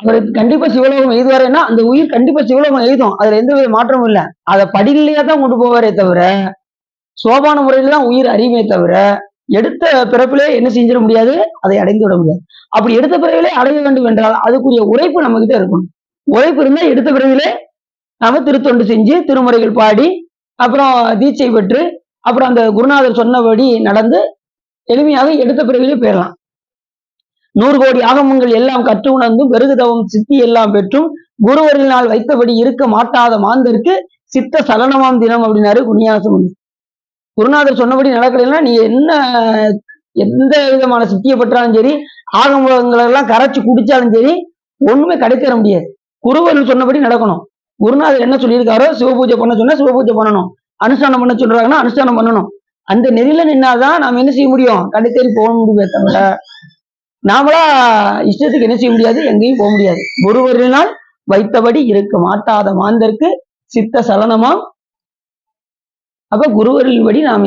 அவர் கண்டிப்பா சிவலோகம் எழுதுவாருன்னா அந்த உயிர் கண்டிப்பா சிவலோகம் எழுதும். அதுல எந்த வித மாற்றமும் இல்ல. அதை படிநிலையா தான் கொண்டு போவாரே தவிர சோபான முறையில தான் உயிர் அறிவே தவிர எடுத்த பிறப்பிலே என்ன செஞ்சிட முடியாது? அதை அடைந்து விட முடியாது. அப்படி எடுத்த பிறவிலே அடைய வேண்டும் என்றால் அதுக்குரிய உழைப்பு நம்ம கிட்ட இருக்கணும். உழைப்பு இருந்தா எடுத்த பிறவிலே நாம திருத்தொண்டு செஞ்சு திருமுறைகள் பாடி அப்புறம் தீட்சை பெற்று அப்புறம் அந்த குருநாதர் சொன்னபடி நடந்து எளிமையாக எடுத்த பிறவிலே போயிடலாம் நூறு கோடி ஆகமங்கள் எல்லாம் கற்று உணர்ந்தும் பெருகுதவம் சித்தி எல்லாம் பெற்றும் குருவரினால் வைத்தபடி இருக்க மாட்டாத மாந்தருக்கு சித்த சலனமாம் தினம் அப்படின்னாரு குனியாசம் குருநாதர் சொன்னபடி நடக்கலைன்னா நீ என்ன எந்த விதமான சித்தியை பெற்றாலும் சரி ஆகமுகங்களை எல்லாம் கரைச்சு குடிச்சாலும் சரி ஒண்ணுமே கிடைத்தர முடியாது. குருவர்கள் சொன்னபடி நடக்கணும். குருநாதர் என்ன சொல்லியிருக்காரோ சிவபூஜை பண்ண சொன்னா சிவபூஜை பண்ணணும். அனுஷ்டானம் பண்ண சொல்றாங்கன்னா அனுஷ்டானம் பண்ணணும். அந்த நெறியில நின்னாதான் நாம என்ன செய்ய முடியும்? கடைத்தேறி போக முடியுமே தவிர. நாமளா இஷ்டத்துக்கு என்ன செய்ய முடியாது? எங்கேயும் போக முடியாது. குருவரினால் வைத்தபடி இருக்க மாட்டாத மாந்தருக்கு சித்த சலனமாம். அப்ப குருவரின் படி நாம்